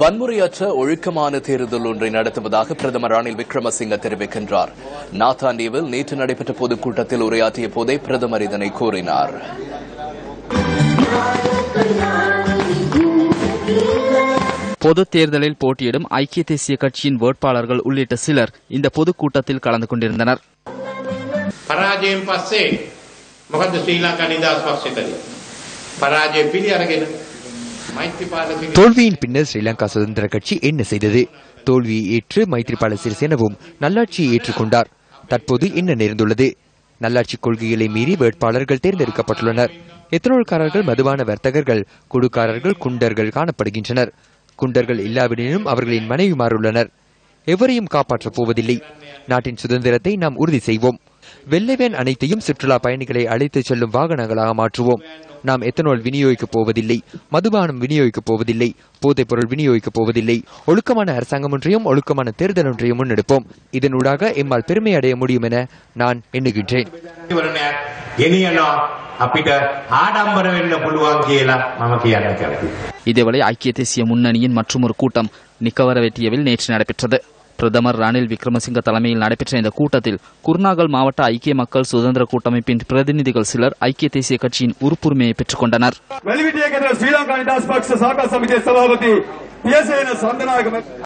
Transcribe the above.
வன்முறையற்ற ஒழுக்கமான தேர்தல் ஒன்றை நடத்துவதாக பிரதமர் ரணில் விக்ரமசிங்க தெரிவிக்கின்றார். நாத்தாண்டீவில் நேற்று நடைபெற்ற பொதுக்கூட்டத்தில் உரையாற்றிய போதே பிரதமர் இதனை கூறினார். பொது தேர்தலில் போட்டியிடும் ஐக்கிய தேசிய கட்சியின் வேட்பாளர்கள் உள்ளிட்ட சிலர் இந்த பொதுக்கூட்டத்தில் கலந்து கொண்டிருந்தனர். பராஜயம் பராஜய பிடி அரங்கினர் தோல்வியின் பின்னர் ஸ்ரீலங்கா சுதந்திர கட்சி என்ன செய்தது? தோல்வியை ஏற்று மைத்ரிபால சிறிசேனவும் நல்லாட்சியை ஏற்றுக்கொண்டார். தற்போது என்ன நேர்ந்துள்ளது? நல்லாட்சி கொள்கைகளை மீறி வேட்பாளர்கள் தேர்ந்தெடுக்கப்பட்டுள்ளனர். எத்தனோல்காரர்கள் மதுபான வர்த்தகர்கள் குடுக்காரர்கள் குண்டர்கள் காணப்படுகின்றனர். குண்டர்கள் இல்லாவிடனும் அவர்களின் மனைவிமாறுள்ளனர் எவரையும் காப்பாற்றப் போவதில்லை. நாட்டின் சுதந்திரத்தை நாம் உறுதி செய்வோம். வெள்ளைவேன் அனைத்தையும் சுற்றுலா பயணிகளை அழைத்துச் செல்லும் வாகனங்களாக மாற்றுவோம். நாம் எத்தனால் விநியோகிக்கப் போவதில்லை மதுபானம் விநியோகிக்கப் போவதில்லை போதைப் பொருள் விநியோகிக்கப் போவதில்லை ஒழுக்கமான அரசாங்கம் ஒன்றையும் ஒழுக்கமான தேர்தல் ஒன்றையும் முன்னெடுப்போம் இதனூடாக எம்மால் பெருமை அடைய முடியும் என நான் எண்ணுகின்றேன் ඉවරණයක් ගෙනියනවා අපිට ආඩම්බර වෙන්න පුළුවන් කියලා මම කියන්න කැමතියි. இதேவேளை ஐக்கிய தேசிய முன்னணியின் மற்றொரு கூட்டம் நிக்கவரவெட்டியவில் நேற்று நடைபெற்றது பிரதமர் ரணில் விக்ரமசிங்க தலைமையில் நடைபெற்ற இந்த கூட்டத்தில் குர்நாகல் மாவட்ட ஐக்கிய மக்கள் சுதந்திர கூட்டமைப்பின் பிரதிநிதிகள் சிலர் ஐக்கிய தேசிய கட்சியின் உறுப்புரிமையை பெற்றுக் கொண்டனர்.